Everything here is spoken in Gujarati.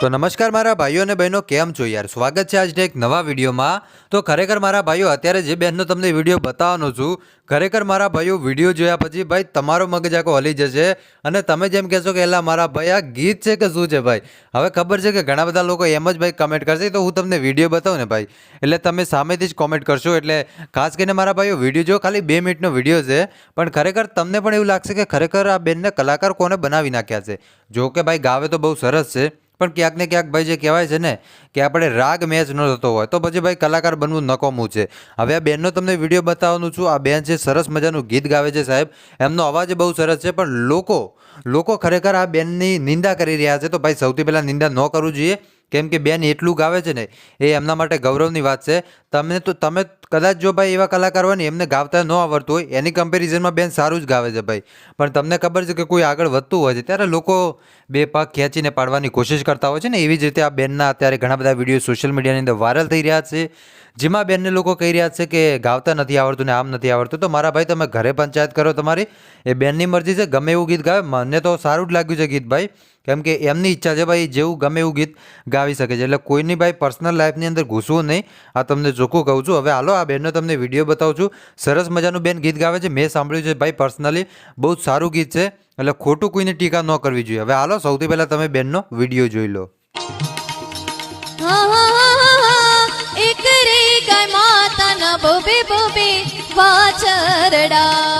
તો નમસ્કાર મારા ભાઈઓ અને બહેનો, કેમ છો યાર? સ્વાગત છે આજના એક નવા વિડીયોમાં. તો ખરેખર મારા ભાઈઓ, અત્યારે જે બહેનનો તમને વીડિયો બતાવવાનો છું, ખરેખર મારા ભાઈઓ, વીડિયો જોયા પછી ભાઈ તમારો મગજ આખો હલી જશે અને તમે જેમ કહેશો કે, એલા, મારા ભાઈ, આ ગીત છે કે શું છે ભાઈ? હવે ખબર છે કે ઘણા બધા લોકો એમ જ ભાઈ કમેન્ટ કરશે. તો હું તમને વીડિયો બતાવું ને ભાઈ. એટલે તમે સામેથી જ કોમેન્ટ કરશો. એટલે ખાસ કરીને મારા ભાઈઓ, વીડિયો જો ખાલી બે મિનિટનો વીડિયો છે, પણ ખરેખર તમને પણ એવું લાગશે કે, ખરેખર આ બેનને કલાકાર કોને બનાવી નાખ્યા છે? જો કે ભાઈ ગાવે તો બહુ સરસ છે. પણ ક્યાંક ને ક્યાંક ભાઈ જે કહેવાય છે ને કે આપણે રાગ મેચ ન થતો હોય, તો પછી ભાઈ કલાકાર બનવું નકોમું છે. હવે આ બેનનો તમને વીડિયો બતાવવાનું છું, આ બેન છે સરસ મજાનું ગીત ગાવે છે સાહેબ. એમનો અવાજ બહુ સરસ છે, પણ લોકો લોકો ખરેખર આ બેનની નિંદા કરી રહ્યા છે, તો ભાઈ સૌથી પહેલાં નિંદા ન કરવું જોઈએ. કેમ કે બેન એટલું ગાવે છે ને, એ એમના માટે ગૌરવની વાત છે. તમે તો, તમે કદાચ જો ભાઈ એવા કલાકાર હોય ને, એમને ગાવતા ન આવડતું હોય, એની કમ્પેરિઝનમાં બેન સારું જ ગાવે છે ભાઈ. પણ તમને ખબર છે કે કોઈ આગળ વધતું હોય છે, ત્યારે લોકો બે પગ ખેંચીને પાડવાની કોશિશ કરતા હોય છે ને, એવી જ રીતે આ બેનના અત્યારે ઘણા બધા વીડિયો સોશિયલ મીડિયાની અંદર વાયરલ થઈ રહ્યા છે. જેમાં બેનને લોકો કહી રહ્યા છે કે ગાવતા નથી આવડતું ને, આમ નથી આવડતું. તો મારા ભાઈ, તમે ઘરે પંચાયત કરો તમારી, એ બેનની મરજી છે, ગમે એવું ગીત ગાવે. મને તો સારું જ લાગ્યું છે ગીત ભાઈ. કેમ કે એમની ઈચ્છા છે ભાઈ, જેવું ગમે એવું ગીત ગાવી શકે છે. એટલે કોઈની ભાઈ પર્સનલ લાઈફની અંદર ઘૂસવું નહીં. આ તમને ચોખ્ખું કહું છું. હવે હાલો, આ બેનનો તમને વીડિયો બતાવું છું. સરસ મજાનું બેન ગીત ગાવે છે. મેં સાંભળ્યું છે ભાઈ પર્સનલી બહુ જ સારું ગીત છે. એટલે ખોટું કોઈને ટીકા ન કરવી જોઈએ. હવે હાલો, સૌથી પહેલાં તમે બેનનો વીડિયો જોઈ લો. એક રે ગાય